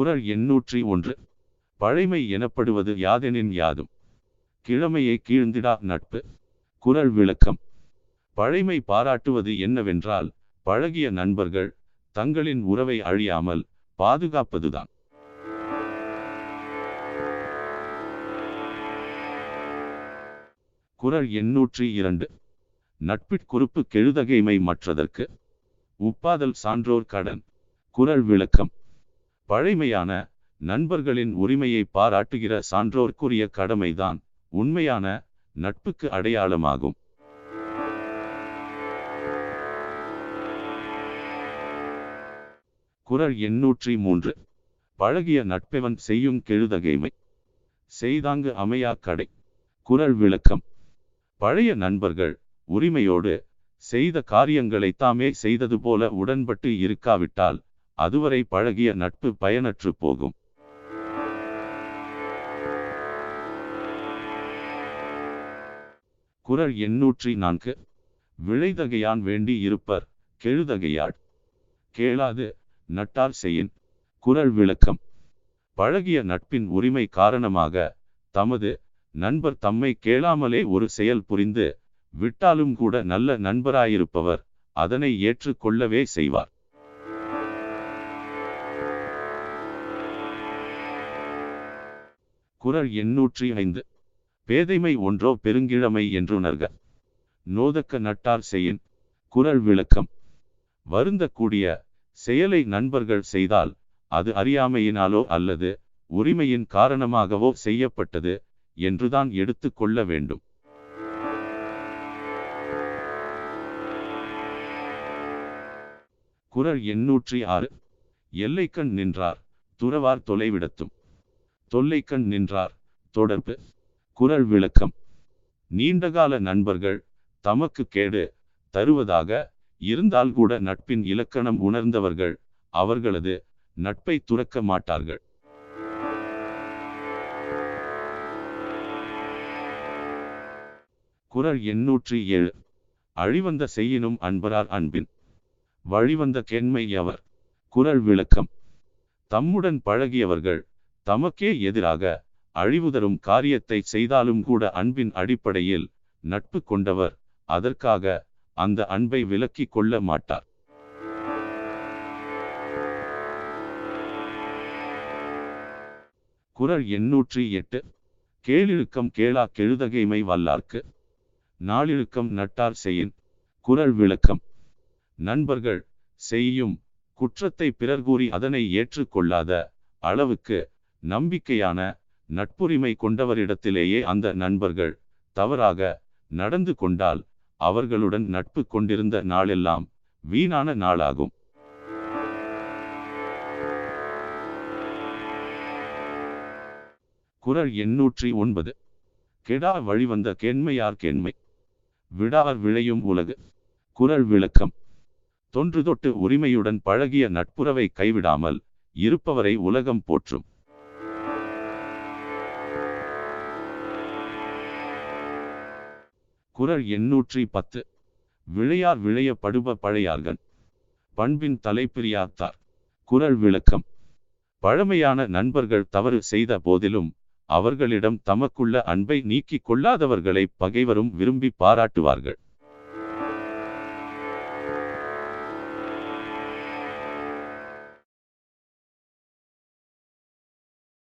குரல் எண்ணூற்றி ஒன்று. பழைமை எனப்படுவது யாதெனின் யாதும். கிழமையை கீழ்ந்திடா நட்பு. குரல் விளக்கம். பழைமை பாராட்டுவது என்னவென்றால் பழகிய நண்பர்கள் தங்களின் உறவை அழியாமல் பாதுகாப்பதுதான். குரல் எண்ணூற்றி இரண்டு. நட்பிற்குறுப்பு கெழுதகைமை மற்றதற்கு. உப்பாதல் சான்றோர் கடன். குரல் விளக்கம். பழைமையான நண்பர்களின் உரிமையை பாராட்டுகிற சான்றோர்க்குரிய கடமைதான் உண்மையான நட்புக்கு அடையாளமாகும். குரல் எண்ணூற்றி மூன்று. பழகிய நட்பெவன் செய்யும் கெழுதகைமை. செய்தாங்கு அமையா கடை. குரல் விளக்கம். பழைய நண்பர்கள் உரிமையோடு செய்த காரியங்களை தாமே செய்தது போல உடன்பட்டு இருக்காவிட்டால் அதுவரை பழகிய நட்பு பயனற்று போகும். குரல் எண்ணூற்றி நான்கு. விளைதகையான் வேண்டி இருப்பர் கெழுதகையாள். கேளாது நட்டார் செய்யின் குரல் விளக்கம். பழகிய நட்பின் உரிமை காரணமாக தமது நண்பர் தம்மை கேளாமலே ஒரு செயல் புரிந்து விட்டாலும் கூட நல்ல நண்பராயிருப்பவர் அதனை ஏற்றுக்கொள்ளவே செய்வார். குரல் எண்ணூற்றி ஐந்து பேதைமை ஒன்றோ பெருங்கிழமை என்றுணர்க. நோதக்க நட்டார் செய்யின் குரல் விளக்கம். வருந்தக்கூடிய செயலை நண்பர்கள் செய்தால் அது அறியாமையினாலோ அல்லது உரிமையின் காரணமாகவோ செய்யப்பட்டது என்றுதான் எடுத்துக்கொள்ள வேண்டும். குரல் எண்ணூற்றி ஆறு எல்லைக்கண் நின்றார் துறவார் தொலைவிடத்தும். தொல்லைக்கண் நின்றார். தொடர்பு. குரல் விளக்கம். நீண்டகால நண்பர்கள் தமக்கு கேடு தருவதாக இருந்தால் கூட நட்பின் இலக்கணம் உணர்ந்தவர்கள் அவர்களது நட்பை துறக்க மாட்டார்கள். குறள் எண்ணூற்றி ஏழு. அழிவந்த செய்யினும் அன்பரார் அன்பின். வழிவந்த கேண்மை அவர் குரல் விளக்கம். தம்முடன் பழகியவர்கள் தமக்கே எதிராக அழிவுதரும் காரியத்தை செய்தாலும் கூட அன்பின் அடிப்படையில் நட்பு கொண்டவர் அதற்காக அந்த அன்பை விலக்கிக் கொள்ள மாட்டார். குரல் எண்ணூற்றி எட்டு. கேளிழுக்கம் கேளா கெழுதகைமை வல்லார்க்கு. நாளிழுக்கம் நட்டார் செய்யின். குரல் விளக்கம். நண்பர்கள் செய்யும் குற்றத்தை பிறர் கூறி அதனை ஏற்றுக்கொள்ளாத அளவுக்கு நம்பிக்கையான நட்புரிமை கொண்டவரிடத்திலேயே அந்த நண்பர்கள் தவறாக நடந்து கொண்டால் அவர்களுடன் நட்பு கொண்டிருந்த நாளெல்லாம் வீணான நாளாகும். குறள் எண்ணூற்றி ஒன்பது. கெடா வழிவந்த கேண்மையார் கேண்மை. விடார் விளையும் உலகு. குறள் விளக்கம். தொன்று தொட்டு உரிமையுடன் பழகிய நட்புறவை கைவிடாமல் இருப்பவரை உலகம் போற்றும். குரல் எண்ணூற்றி பத்து. விளையார் விளைய படுப பழையார்கள். பண்பின் தலைப்பிரியாத்தார். குரல் விளக்கம். பழமையான நண்பர்கள் தவறு செய்த போதிலும் அவர்களிடம் தமக்குள்ள அன்பை நீக்கிக் கொள்ளாதவர்களை பகைவரும் விரும்பி பாராட்டுவார்கள்.